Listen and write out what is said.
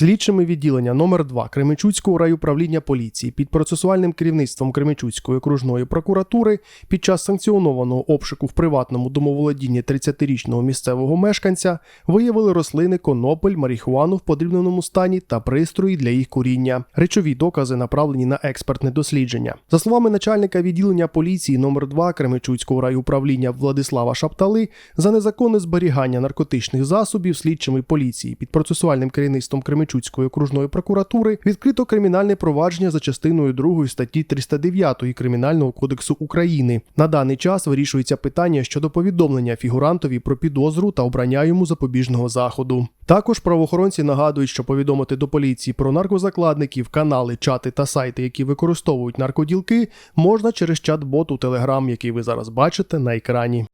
Слідчими відділення номер 2 Кременчуцького райуправління поліції під процесуальним керівництвом Кременчуцької окружної прокуратури під час санкціонованого обшуку в приватному домоволодінні 30-річного місцевого мешканця виявили рослини конопель, марихуану в подрібненому стані та пристрої для їх куріння. Речові докази направлені на експертне дослідження. За словами начальника відділення поліції номер 2 Кременчуцького райуправління Владислава Шаптали, за незаконне зберігання наркотичних засобів слідчими поліції під процесуальним керівництвом Кременчуцької окружної прокуратури відкрито кримінальне провадження за частиною 2 статті 309 Кримінального кодексу України. На даний час вирішується питання щодо повідомлення фігурантові про підозру та обрання йому запобіжного заходу. Також правоохоронці нагадують, що повідомити до поліції про наркозакладників, канали, чати та сайти, які використовують наркоділки, можна через чат-бот у Telegram, який ви зараз бачите на екрані.